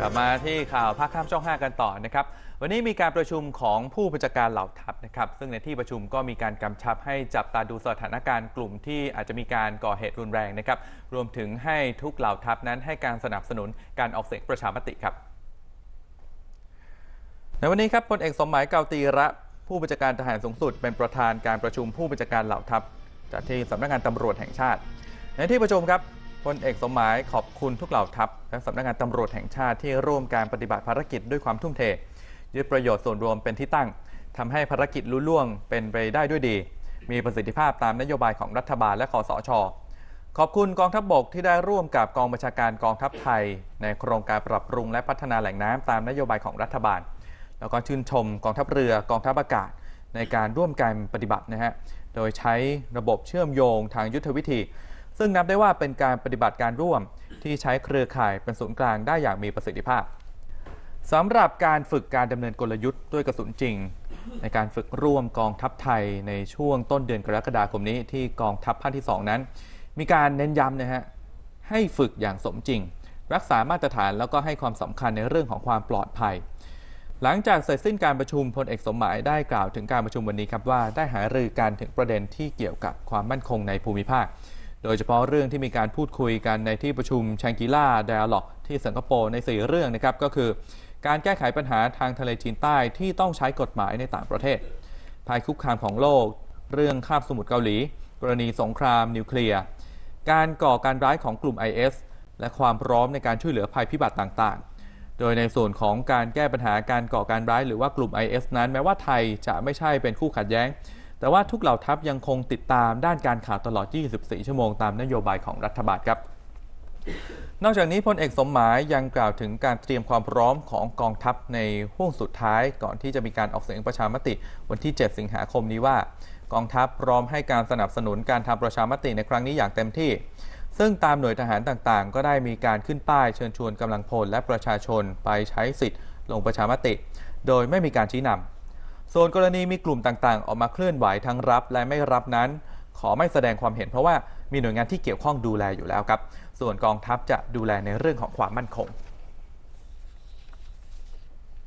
กลับมาที่ข่าวภาคข้ามช่อง 5 กันต่อนะครับ วันนี้มีการประชุมของผู้บัญชาการเหล่าทัพนะครับ ซึ่งในที่ประชุมก็มีการกำชับให้จับตาดูสถานการณ์กลุ่มที่อาจจะมีการก่อเหตุรุนแรงนะครับ รวมถึงให้ทุกเหล่าทัพนั้นให้การสนับสนุนการออกเสียงประชามติครับ ในวันนี้ครับพลเอกสมหมายเกาตีระผู้บัญชาการทหารสูงสุด เป็นประธานการประชุมผู้บัญชาการเหล่าทัพจากที่สำนักงานตำรวจแห่งชาติ ในที่ประชุมครับ พลเอกสมหมายขอบคุณทุกเหล่าทัพและสำนักงานตำรวจแห่งชาติที่ร่วมการปฏิบัติภารกิจด้วยความทุ่มเท ยึดประโยชน์ส่วนรวมเป็นที่ตั้งทำให้ภารกิจลุล่วงเป็นไปได้ด้วยดี มีประสิทธิภาพตามนโยบายของรัฐบาลและคอสช ขอบคุณกองทัพบบกที่ได้ร่วมกับกองบัญชาการกองทัพไทย ในโครงการปรับปรุงและพัฒนาแหล่งน้ำตามนโยบายของรัฐบาล แล้วก็ชื่นชมกองทัพเรือกองทัพอากาศ ในการร่วมกันปฏิบัตินะฮะ โดยใช้ระบบเชื่อมโยงทางยุทธวิธี ซึ่งนับได้ว่าเป็นการปฏิบัติการร่วมที่ใช้เครือข่ายเป็นศูนย์กลางได้อย่างมีประสิทธิภาพสำหรับการฝึกการดำเนินกลยุทธ์ด้วยกระสุนจริง ในการฝึกร่วมกองทัพไทยในช่วงต้นเดือนกรกฎาคมนี้ที่กองทัพภาคที่ 2 นั้น มีการเน้นย้ำนะฮะให้ฝึกอย่างสมจริง รักษามาตรฐานแล้วก็ให้ความสำคัญในเรื่องของความปลอดภัย หลังจากเสร็จสิ้นการประชุมพลเอกสมหมายได้กล่าวถึงการประชุมวันนี้ครับว่าได้หารือกันถึงประเด็นที่เกี่ยวกับความมั่นคงในภูมิภาค โดยเฉพาะเรื่องที่มีการพูดคุยกันในที่ประชุมแชงกิล่าไดอะล็อกที่สิงคโปร์ใน 4 เรื่องนะครับก็คือ การแก้ไขปัญหาทางทะเลจีนใต้ที่ต้องใช้กฎหมายในต่างประเทศภัยคุกคามของโลก เรื่องคาบสมุทรเกาหลี กรณีสงครามนิวเคลียร์การก่อการร้ายของกลุ่ม IS และความพร้อมในการช่วยเหลือภัยพิบัติต่างๆ โดยในส่วนของการแก้ปัญหาการก่อการร้ายหรือว่ากลุ่ม IS นั้น แม้ว่าไทยจะไม่ใช่เป็นคู่ขัดแย้ง แต่ว่าทุกเหล่าทัพยังคงติดตามด้านการข่าวตลอด 24 ชั่วโมงตามนโยบายของรัฐบาลครับ นอกจากนี้พลเอกสมหมายยังกล่าวถึงการเตรียมความพร้อมของกองทัพในห่วงสุดท้าย ก่อนที่จะมีการออกเสียงประชามติวันที่ 7 สิงหาคมนี้ว่า กองทัพพร้อมให้การสนับสนุนการทำประชามติในครั้งนี้อย่างเต็มที่ซึ่งตามหน่วยทหารต่างๆ ก็ได้มีการขึ้นป้ายเชิญชวนกำลังพลและประชาชนไปใช้สิทธิ์ลงประชามติ โดยไม่มีการชี้นำ ส่วนกรณีมีกลุ่มต่างๆ ออกมาเคลื่อนไหวทั้งรับและไม่รับนั้น ขอไม่แสดงความเห็นเพราะว่ามีหน่วยงานที่เกี่ยวข้องดูแลอยู่แล้วครับ ส่วนกองทัพจะดูแลในเรื่องของความมั่นคง